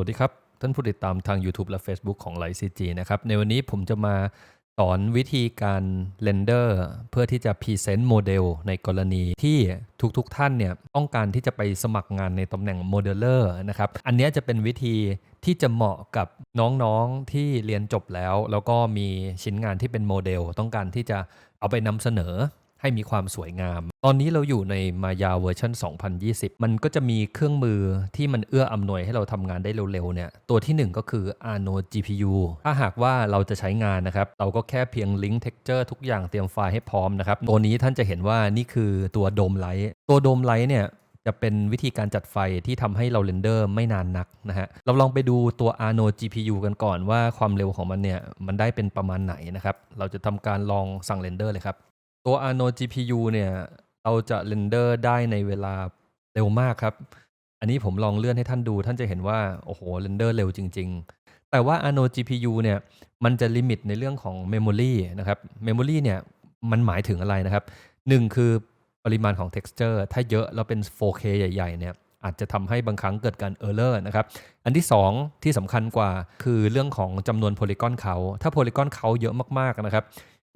วัสดีครับ ท่านผู้ติดตามทาง YouTube และ Facebook ของ l i ์ CG นะครับ ในวันนี้ผมจะมาสอนวิธีการเรนเดอร์เพื่อที่จะพรีเซนต์โมเดลในกรณีที่ทุกๆทท่านเนี่ยต้องการที่จะไปสมัครงานในตำแหน่งโมเดลเลอร์นะครับ อันนี้จะเป็นวิธีที่จะเหมาะกับน้องๆที่เรียนจบแล้ว แล้วก็มีชิ้นงานที่เป็นโมเดล ต้องการที่จะเอาไปนำเสนอ ให้มีความสวยงาม ตอนนี้เราอยู่ในมายาเวอร์ชัน2020 มันก็จะมีเครื่องมือที่มันเอื้ออำนวยให้เราทำงานได้เร็วๆเนี่ย ตัวที่ 1 ก็คือ Arno GPU ถ้าหากว่าเราจะใช้งานนะครับ เราก็แค่เพียงลิงก์เท็กเจอร์ทุกอย่างเตรียมไฟล์ให้พร้อมนะครับ ตัวนี้ท่านจะเห็นว่านี่คือตัวโดมไลท์ตัวโดมไลท์เนี่ยจะเป็นวิธีการจัดไฟที่ทำให้เราเรนเดอร์ไม่นานนักนะฮะ เราลองไปดูตัว Arno GPU กันก่อนว่าความเร็วของมันเนี่ย มันได้เป็นประมาณไหนนะครับ เราจะทำการลองสั่งเรนเดอร์เลยครับ ตัว Arno GPU เนี่ยเราจะเรนเดอร์ได้ในเวลาเร็วมากครับ อันนี้ผมลองเลื่อนให้ท่านดู ท่านจะเห็นว่า โอ้โหเรนเดอร์เร็วจริง ๆ แต่ว่า Arno GPU เนี่ยมันจะลิมิตในเรื่องของ Memory นะครับ Memory เนี่ยมันหมายถึงอะไรนะครับหนึ่งคือปริมาณของ texture ถ้าเยอะแล้วเป็น 4K ใหญ่ๆเนี่ยอาจจะทำให้บางครั้งเกิดการ error นะครับ อันที่ 2 ที่สำคัญกว่าคือเรื่องของจำนวนโพลีกอนเขา ถ้าโพลีกอนเขาเยอะมากๆนะครับ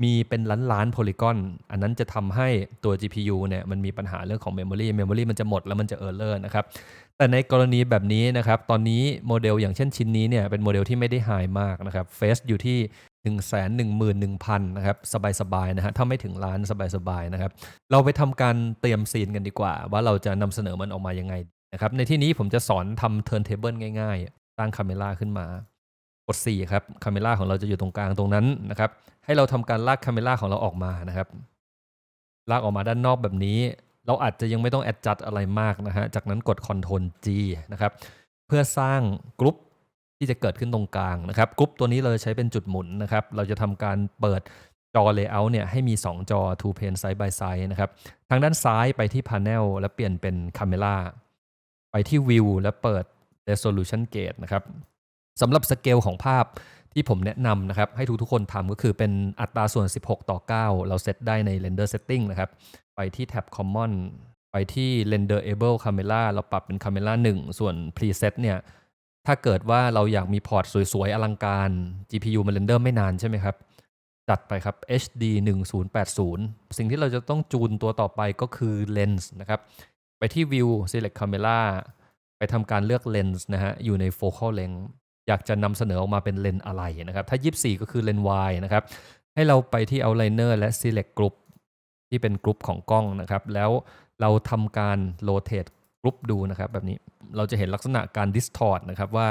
มีเป็นล้านล้านโพลีกอนอันนั้นจะทำให้ตัว GPU เนี่ยมันมีปัญหาเรื่องของ Memory Memory มันจะหมดแล้วมันจะ error นะครับ แต่ในกรณีแบบนี้นะครับ ตอนนี้โมเดลอย่างเช่นชิ้นนี้เนี่ยเป็นโมเดลที่ไม่ได้ high มากนะครับเฟสอยู่ที่1 1 1 0 0 0นะครับสบายๆนะฮะถ้าไม่ถึงล้านสบายๆนะครับ เราไปทำการเตรียมซีนกันดีกว่า ว่าเราจะนำเสนอมันออกมายังไงนะครับในที่นี้ผมจะสอนทำ turntable ง่าย ๆ ตั้งคาเมล่าขึ้นมา ด 4 ครับคาเมล่าของเราจะอยู่ตรงกลางตรงนั้นนะครับ ให้เราทำการลากคาเมล่าของเราออกมานะครับ ลากออกมาด้านนอกแบบนี้ เราอาจจะยังไม่ต้องแอดจัดอะไรมากนะฮะ จากนั้นกด Ctrl G นะครับ เพื่อสร้างกรุ๊ปที่จะเกิดขึ้นตรงกลางนะครับกรุ๊ปตัวนี้เราจะใช้เป็นจุดหมุนนะครับ เราจะทำการเปิดจอ Layout เนี่ยให้มี 2 จอ two pane side by side นะครับ ทางด้านซ้ายไปที่ Panel แล้วเปลี่ยนเป็น Camera ไปที่ View แล้วเปิด Resolution Gauge นะครับ สำหรับสเกลของภาพที่ผมแนะนำนะครับ ให้ทุกทุกคนทำก็คือเป็นอัตราส่วน 16 ต่อ 9 เราเซตได้ใน Render Setting นะครับ ไปที่แท็บ Common ไปที่ Renderable Camera เราปรับเป็น Camera 1 ส่วน Preset เนี่ย ถ้าเกิดว่าเราอยากมีพอร์ตสวยๆ อลังการ GPU มันเรนเดอร์ไม่นานใช่ไหมครับ จัดไปครับ HD 1080 สิ่งที่เราจะต้องจูนตัวต่อไปก็คือ Lens นะครับ ไปที่ View Select Camera ไปทำการเลือก Lens นะฮะ อยู่ใน Focal Length อยากจะนำเสนอออกมาเป็นเลนอะไรนะครับ ถ้า 24 ก็คือเลนส์ Y นะครับ ให้เราไปที่ Outliner และ Select Group ที่เป็นกรุ๊ปของกล้องนะครับ แล้วเราทำการ Rotate กรุ๊ปดูนะครับ แบบนี้เราจะเห็นลักษณะการ Distort นะครับว่า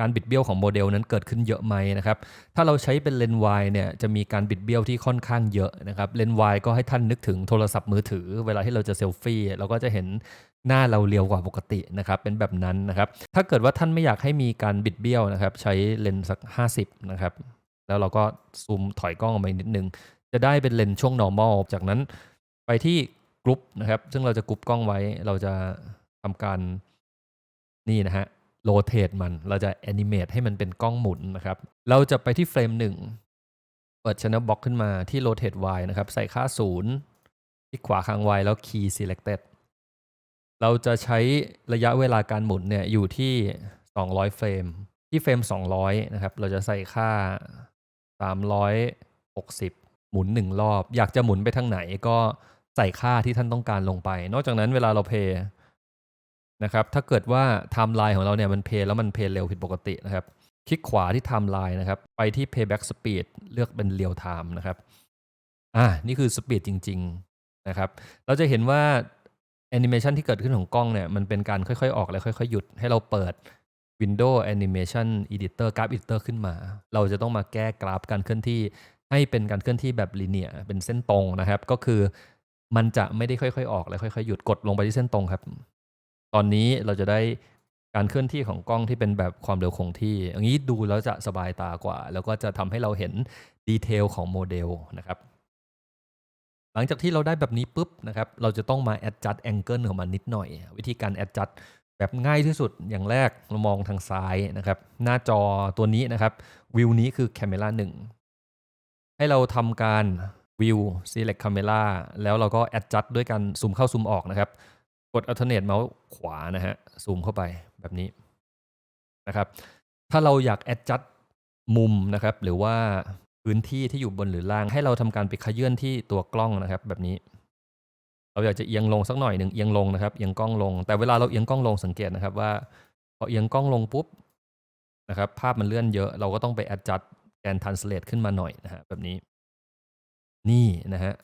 การบิดเบี้ยวของโมเดลนั้นเกิดขึ้นเยอะไหมนะครับ ถ้าเราใช้เป็นเลนส์ Y เนี่ยจะมีการบิดเบี้ยวที่ค่อนข้างเยอะนะครับ เลนส์ Y ก็ให้ท่านนึกถึงโทรศัพท์มือถือ เวลาที่เราจะเซลฟี่เราก็จะเห็น หน้าเราเรียวกว่าปกตินะครับเป็นแบบนั้นนะครับ ถ้าเกิดว่าท่านไม่อยากให้มีการบิดเบี้ยวนะครับ ใช้เลนส์สัก 50 นะครับ แล้วเราก็ซูมถอยกล้องออกมานิดนึง จะได้เป็นเลนส์ช่วง normal จากนั้นไปที่กรุ๊ปนะครับ ซึ่งเราจะกรุ๊ปกล้องไว้เราจะทำการนี่นะฮะโรเตทมันเราจะแอนิเมตให้มันเป็นกล้องหมุนนะครับ เราจะไปที่เฟรมหนึ่งเปิด channel box ขึ้นมาที่ rotate y นะครับ ใส่ค่าศูนย์ที่ขวาค้าง y แล้ว key selected เราจะใช้ระยะเวลาการหมุนเนี่ยอยู่ที่ 200 เฟรม ที่เฟรม 200 นะครับ เราจะใส่ค่า 360 หมุน 1 รอบ อยากจะหมุนไปทางไหนก็ใส่ค่าที่ท่านต้องการลงไป นอกจากนั้นเวลาเราเพย์นะครับ ถ้าเกิดว่าไทม์ไลน์ของเราเนี่ยมันเพย์แล้วมันเพย์เร็วผิดปกตินะครับ คลิกขวาที่ไทม์ไลน์นะครับ ไปที่ payback speed เลือกเป็น real time นะครับ อ่า นี่คือสปีดจริง ๆ นะครับ เราจะเห็นว่า แอนิเมชันที่เกิดขึ้นของกล้องเนี่ยมันเป็นการค่อยๆ ออกและค่อยๆ หยุดให้เราเปิด Windows Animation Editor Graph Editor ขึ้นมา เราจะต้องมาแก้กราฟการเคลื่อนที่ ให้เป็นการเคลื่อนที่แบบลีเนียเป็นเส้นตรงนะครับ ก็คือมันจะไม่ได้ค่อยๆ ออกและค่อยๆ หยุดกดลงไปที่เส้นตรงครับ ตอนนี้เราจะได้การเคลื่อนที่ของกล้องที่เป็นแบบความเร็วคงที่ อย่างนี้ดูแล้วจะสบายตากว่า แล้วก็จะทำให้เราเห็นดีเทลของโมเดลนะครับ หลังจากที่เราได้แบบนี้ปุ๊บนะครับ เราจะต้องมา adjust angle ของมันนิดหน่อย วิธีการ adjust แบบง่ายที่สุดอย่างแรกเรามองทางซ้ายนะครับ หน้าจอตัวนี้นะครับวิวนี้คือ camera 1 ให้เราทำการ view select camera แล้วเราก็ adjust ด้วยการซูมเข้าซูมออกนะครับ กด alternate เมาส์ขวานะฮะซูมเข้าไปแบบนี้นะครับ ถ้าเราอยาก adjust มุมนะครับ หรือว่า พื้นที่ที่อยู่บนหรือล่าง ให้เราทำการไปขยื่นที่ตัวกล้องนะครับ แบบนี้ เราอยากจะเอียงลงสักหน่อยหนึ่งเอียงลงนะครับเอียงกล้องลง แต่เวลาเราเอียงกล้องลงสังเกตนะครับว่าพอเอียงกล้องลงปุ๊บนะครับ ภาพมันเลื่อนเยอะเราก็ต้องไป adjust แกน translate ขึ้นมาหน่อยนะฮะแบบนี้ นี่นะฮะ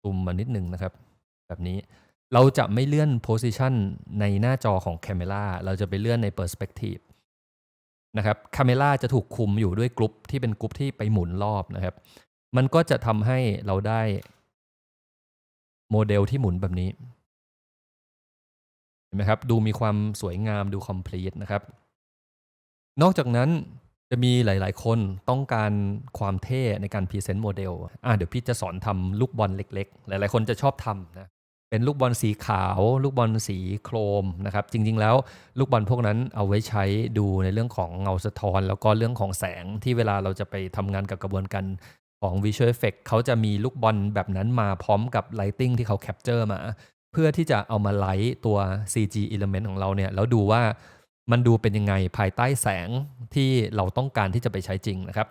ซูมมานิดหนึ่งนะครับ แบบนี้เราจะไม่เลื่อน position ในหน้าจอของ camera เราจะไปเลื่อนใน perspective นะครับ camera จะถูกคุมอยู่ด้วยกรุ๊ปที่เป็นกรุ๊ปที่ไปหมุนรอบนะครับ มันก็จะทำให้เราได้โมเดลที่หมุนแบบนี้เห็นไหมครับ ดูมีความสวยงามดู complete นะครับ นอกจากนั้นจะมีหลาย ๆ คนต้องการความเท่ในการพรีเซนต์โมเดลอะเดี๋ยวพี่จะสอนทำลูกบอลเล็ก ๆ หลาย ๆ คนจะชอบทำนะ เป็นลูกบอลสีขาว ลูกบอลสีโครมนะครับ จริง ๆ แล้วลูกบอลพวกนั้นเอาไว้ใช้ดูในเรื่องของเงาสะท้อน แล้วก็เรื่องของแสงที่เวลาเราจะไปทำงานกับกระบวนการของ Visual Effect เขาจะมีลูกบอลแบบนั้นมาพร้อมกับ Lighting ที่เขาแคปเจอร์มา เพื่อที่จะเอามาไลท์ตัว CG element ของเราเนี่ย แล้วดูว่ามันดูเป็นยังไงภายใต้แสงที่เราต้องการที่จะไปใช้จริงนะครับ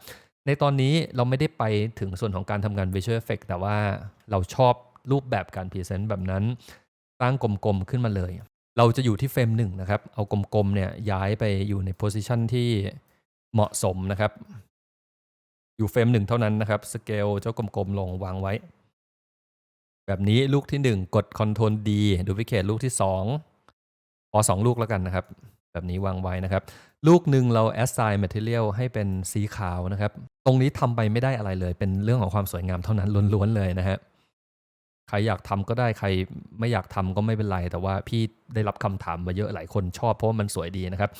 ในตอนนี้เราไม่ได้ไปถึงส่วนของการทำงาน Visual Effect แต่ว่าเราชอบ รูปแบบการพรีเซนต์แบบนั้นตั้งกลมๆขึ้นมาเลย เราจะอยู่ที่เฟรมหนึ่งนะครับ เอากลมๆเนี่ยย้ายไปอยู่ในโพสิชันที่เหมาะสมนะครับ อยู่เฟรมหนึ่งเท่านั้นนะครับสเกลเจ้ากลมๆลงวางไว้ แบบนี้ลูกที่ 1 กด Ctrl D ดูพิเคทลูกที่2พอ2 ลูกแล้วกันนะครับ แบบนี้วางไว้นะครับ ลูกหนึ่งเรา assign material ให้เป็นสีขาวนะครับ ตรงนี้ทำไปไม่ได้อะไรเลย เป็นเรื่องของความสวยงามเท่านั้นล้วนๆเลยนะฮะ ใครอยากทำก็ได้ใครไม่อยากทำก็ไม่เป็นไร แต่ว่าพี่ได้รับคำถามมาเยอะหลายคนชอบเพราะว่ามันสวยดีนะครับ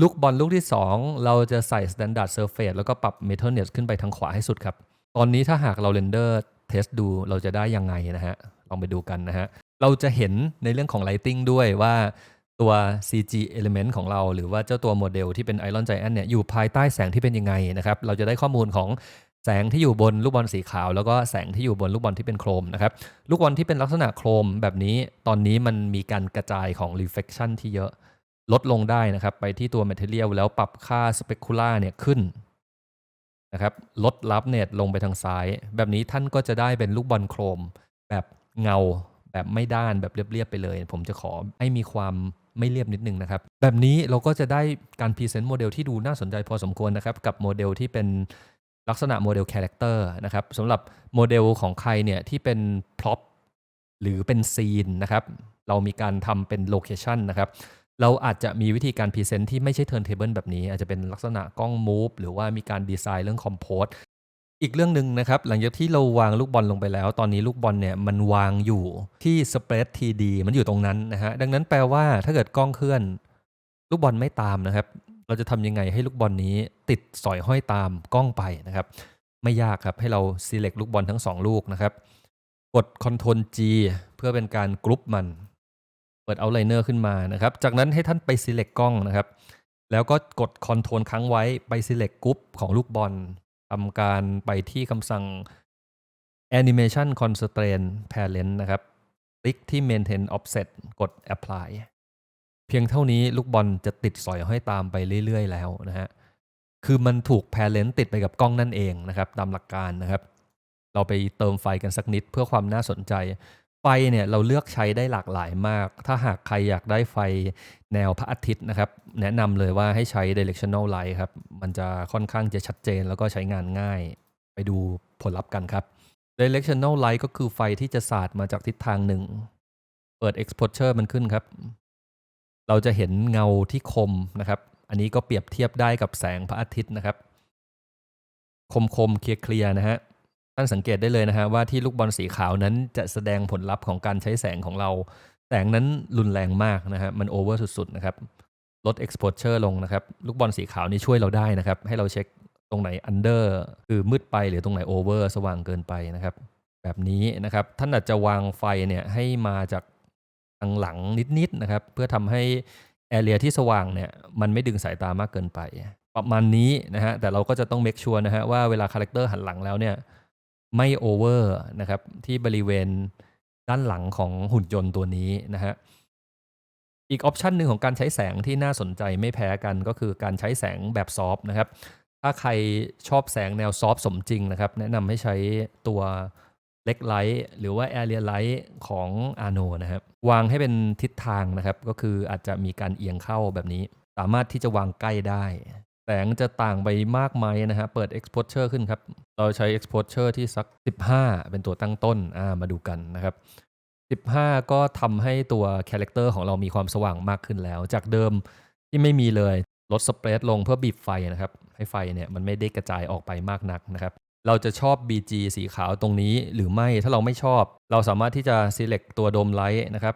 ลูกบอลลูกที่ 2 เราจะใส่ standard surface แล้วก็ปรับ metalness ขึ้นไปทางขวาให้สุดครับ ตอนนี้ถ้าหากเราเรนเดอร์เทสดูเราจะได้ยังไงนะฮะ ลองไปดูกันนะฮะ เราจะเห็นในเรื่องของ lighting ด้วยว่าตัว CG element ของเรา หรือว่าเจ้าตัวโมเดลที่เป็น Iron Giant เนี่ยอยู่ภายใต้แสงที่เป็นยังไงนะครับ เราจะได้ข้อมูลของ แสงที่อยู่บนลูกบอลสีขาว แล้วก็แสงที่อยู่บนลูกบอลที่เป็นโครมนะครับลูกบอลที่เป็นลักษณะโครมแบบนี้ตอนนี้มันมีการกระจายของ reflection ที่เยอะลดลงได้นะครับไปที่ตัว material แล้วปรับค่า specular เนี่ยขึ้นนะครับลดรับเน็ตลงไปทางซ้าย แบบนี้ท่านก็จะได้เป็นลูกบอลโครม แบบเงาแบบไม่ด้านแบบเรียบๆไปเลย ผมจะขอให้มีความไม่เรียบนิดนึงนะครับ แบบนี้เราก็จะได้การพรีเซนต์โมเดลที่ดูน่าสนใจพอสมควรนะครับ กับโมเดลที่เป็น ลักษณะโมเดลคาแรคเตอร์นะครับสำหรับโมเดลของใครเนี่ยที่เป็นพร็อพหรือเป็นซีนนะครับเรามีการทำเป็นโลเคชันนะครับเราอาจจะมีวิธีการพรีเซนต์ที่ไม่ใช่เทิร์นเทเบิลแบบนี้ อาจจะเป็นลักษณะกล้องมูฟหรือว่ามีการดีไซน์เรื่องคอมโพสอีกเรื่องหนึ่งนะครับ หลังจากที่เราวางลูกบอลลงไปแล้ว ตอนนี้ลูกบอลเนี่ยมันวางอยู่ที่สเปรดทีดีมันอยู่ตรงนั้นนะฮะดังนั้นแปลว่าถ้าเกิดกล้องเคลื่อน ลูกบอลไม่ตามนะครับ เราจะทำยังไงให้ลูกบอลนี้ติดสอยห้อยตามกล้องไปนะครับ ไม่ยากครับให้เรา select ลูกบอลทั้ง 2 ลูกนะครับ กด Ctrl G เพื่อเป็นการกรุ๊ปมัน เปิด outliner ขึ้นมานะครับ จากนั้นให้ท่านไป select กล้องนะครับ แล้วก็กด Ctrl ค้างไว้ไป select กรุ๊ปของลูกบอลทำการไปที่คำสั่ง animation constraint parent นะครับ คลิกที่ maintain offset กด apply พียงเท่านี้ลูกบอลจะติดสอยห้อยตามไปเรื่อย ๆ แล้วนะฮะ คือมันถูก parent ติดไปกับกล้องนั่นเองนะครับ ตามหลักการนะครับ เราไปเติมไฟกันสักนิดเพื่อความน่าสนใจ ไฟเนี่ยเราเลือกใช้ได้หลากหลายมาก ถ้าหากใครอยากได้ไฟแนวพระอาทิตย์นะครับ แนะนำเลยว่าให้ใช้ directional light ครับ มันจะค่อนข้างจะชัดเจนแล้วก็ใช้งานง่าย ไปดูผลลัพธ์กันครับ directional light ก็คือไฟที่จะสาดมาจากทิศทางหนึ่ง เปิด exposure มันขึ้นครับ เราจะเห็นเงาที่คมนะครับ อันนี้ก็เปรียบเทียบได้กับแสงพระอาทิตย์นะครับ คมคมเคลียร์เคลียร์นะฮะท่านสังเกตได้เลยนะฮะว่าที่ลูกบอลสีขาวนั้นจะแสดงผลลัพธ์ของการใช้แสงของเรา แสงนั้นรุนแรงมากนะฮะมันโอเวอร์สุดๆนะครับลด exposure ลงนะครับ ลูกบอลสีขาวนี่ช่วยเราได้นะครับ ให้เราเช็คตรงไหน under คือมืดไปหรือตรงไหน over สว่างเกินไปนะครับ แบบนี้นะครับ ท่านอาจจะวางไฟเนี่ยให้มาจาก ทางหลังนิดๆนะครับ เพื่อทำให้แอเรียที่สว่างเนี่ยมันไม่ดึงสายตามากเกินไป ประมาณนี้นะฮะแต่เราก็จะต้อง make sure นะฮะว่าเวลาคาแรคเตอร์หันหลังแล้วเนี่ยไม่ over นะครับที่บริเวณด้านหลังของหุ่นยนต์ตัวนี้นะฮะอีกออปชันหนึ่งของการใช้แสงที่น่าสนใจไม่แพ้กันก็คือการใช้แสงแบบซอฟนะครับถ้าใครชอบแสงแนวซอฟสมจริงนะครับ แนะนำให้ใช้ตัว เล็กไลท์หรือว่า Area Light ของ Arno นะครับวางให้เป็นทิศทางนะครับ ก็คืออาจจะมีการเอียงเข้าแบบนี้ สามารถที่จะวางใกล้ได้ แสงจะต่างไปมากไหมนะฮะเปิด exposure ขึ้นครับ เราใช้ exposure ที่สัก 15 เป็นตัวตั้งต้นอ่ามาดูกันนะครับ 15 ก็ทำให้ตัวคาแรคเตอร์ของเรามีความสว่างมากขึ้นแล้ว จากเดิมที่ไม่มีเลยลดสเปรดลงเพื่อบีบไฟนะครับ ให้ไฟเนี่ยมันไม่ได้กระจายออกไปมากนักนะครับ เราจะชอบ BG สีขาวตรงนี้หรือไม่ ถ้าเราไม่ชอบ เราสามารถที่จะ select ตัวโดมไลท์นะครับ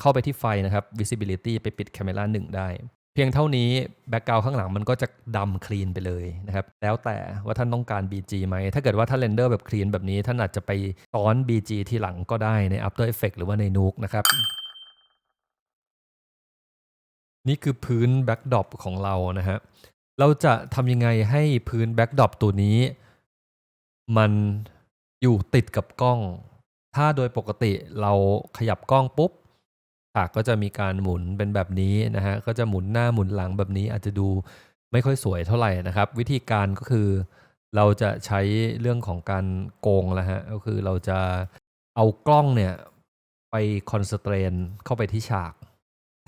เข้าไปที่ไฟนะครับ visibility ไปปิด camera 1 ได้ เพียงเท่านี้แบ็กกราวข้างหลังมันก็จะดำคลีนไปเลยนะครับ แล้วแต่ว่าท่านต้องการ BG ไหม ถ้าเกิดว่าท่านเรนเดอร์แบบคลีนแบบนี้ ท่านอาจจะไปซ้อน BG ที่หลังก็ได้ใน After Effects หรือว่าใน Nuke นะครับนี่คือพื้นแบ็กดรอปของเรานะฮะ เราจะทำยังไงให้พื้นแบ็กดรอปตัวนี้ มันอยู่ติดกับกล้อง ถ้าโดยปกติเราขยับกล้องปุ๊บฉากก็จะมีการหมุนเป็นแบบนี้นะฮะ ก็จะหมุนหน้าหมุนหลังแบบนี้อาจจะดูไม่ค่อยสวยเท่าไหร่นะครับ วิธีการก็คือเราจะใช้เรื่องของการโกงแล้วฮะ ก็คือเราจะเอากล้องเนี่ยไปคอนสเตรนเข้าไปที่ฉาก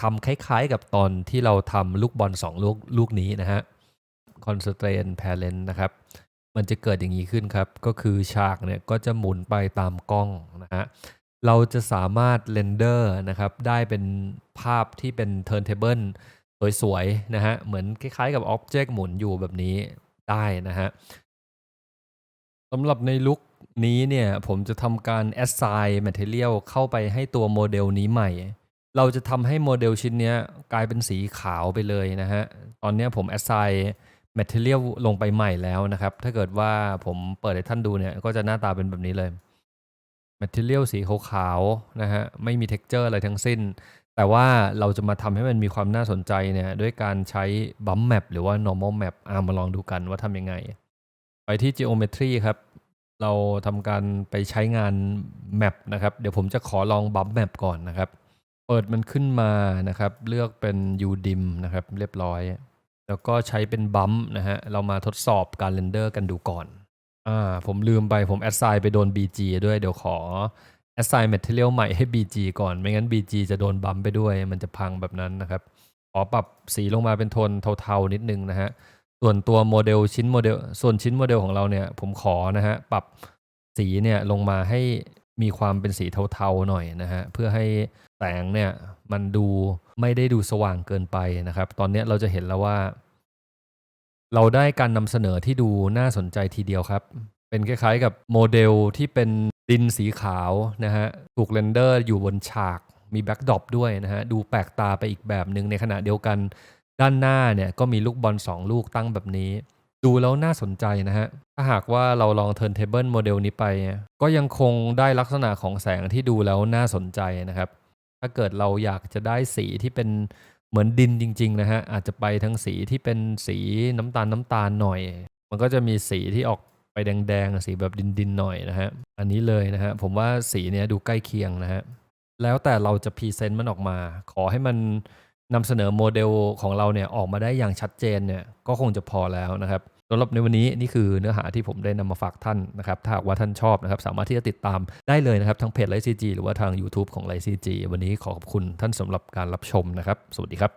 ทำคล้ายๆกับตอนที่เราทำลูกบอลสองลูกลูกนี้นะฮะ constraint parent นะครับ มันจะเกิดอย่างนี้ขึ้นครับ ก็คือฉากเนี่ยก็จะหมุนไปตามกล้องนะฮะเราจะสามารถเรนเดอร์นะครับได้เป็นภาพที่เป็น turntable สวยๆนะฮะเหมือนคล้ายๆกับ object หมุนอยู่แบบนี้ได้นะฮะสำหรับในลุคนี้เนี่ยผมจะทำการ assign material เข้าไปให้ตัวโมเดลนี้ใหม่ เราจะทำให้โมเดลชิ้นนี้กลายเป็นสีขาวไปเลยนะฮะ ตอนนี้ผม assign material ลงไปใหม่แล้วนะครับ ถ้าเกิดว่าผมเปิดให้ท่านดูเนี่ย ก็จะหน้าตาเป็นแบบนี้เลย material สีขาวๆนะฮะไม่มี texture อะไรทั้งสิ้น แต่ว่าเราจะมาทำให้มันมีความน่าสนใจเนี่ยด้วยการใช้ bump map หรือว่า normal map อ่ามาลองดูกันว่าทำยังไง ไปที่ geometry ครับ เราทำการไปใช้งาน map นะครับ เดี๋ยวผมจะขอลอง bump map ก่อนนะครับ เปิดมันขึ้นมานะครับ เลือกเป็น udim นะครับ เรียบร้อย แล้วก็ใช้เป็นบัมนะฮะ เรามาทดสอบการเรนเดอร์กันดูก่อน อ่า ผมลืมไปผมแอดไซน์ไปโดน BG ด้วย เดี๋ยวขอแอดไซน์ Material ใหม่ให้ BG ก่อน ไม่งั้น BG จะโดนบัมไปด้วย มันจะพังแบบนั้นนะครับ ขอปรับสีลงมาเป็นโทนเทาๆนิดนึงนะฮะ ส่วนตัวโมเดลชิ้นโมเดล ส่วนชิ้นโมเดลของเราเนี่ย ผมขอนะฮะ ปรับสีเนี่ยลงมาให้ มีความเป็นสีเทาๆหน่อยนะฮะเพื่อให้แสงเนี่ยมันดูไม่ได้ดูสว่างเกินไปนะครับ ตอนนี้เราจะเห็นแล้วว่า เราได้การนำเสนอที่ดูน่าสนใจทีเดียวครับ เป็นคล้ายๆกับโมเดลที่เป็นดินสีขาวนะฮะถูกเรนเดอร์อยู่บนฉากมีแบ็กดรอปด้วยนะฮะดูแปลกตาไปอีกแบบหนึ่งในขณะเดียวกันด้านหน้าเนี่ยก็มีลูกบอล2ลูกตั้งแบบนี้ ดูแล้วน่าสนใจนะฮะ ถ้าหากว่าเราลอง turntable โมเดลนี้ไป ก็ยังคงได้ลักษณะของแสงที่ดูแล้วน่าสนใจนะครับ ถ้าเกิดเราอยากจะได้สีที่เป็นเหมือนดินจริง ๆ นะฮะ อาจจะไปทั้งสีที่เป็นสีน้ำตาลน้ำตาลหน่อย มันก็จะมีสีที่ออกไปแดงๆ สีแบบดินๆหน่อยนะฮะ อันนี้เลยนะฮะ ผมว่าสีเนี้ยดูใกล้เคียงนะฮะ แล้วแต่เราจะพรีเซนต์มันออกมา ขอให้มัน นำเสนอโมเดลของเราเนี่ยออกมาได้อย่างชัดเจนเนี่ยก็คงจะพอแล้วนะครับสำหรับในวันนี้นี่คือเนื้อหาที่ผมได้นำมาฝากท่านนะครับถ้าหากว่าท่านชอบนะครับสามารถที่จะติดตามได้เลยนะครับทั้งเพจไลซีจีหรือว่าทาง YouTube ของไลซีจีวันนี้ขอขอบคุณท่านสำหรับการรับชมนะครับ สวัสดีครับ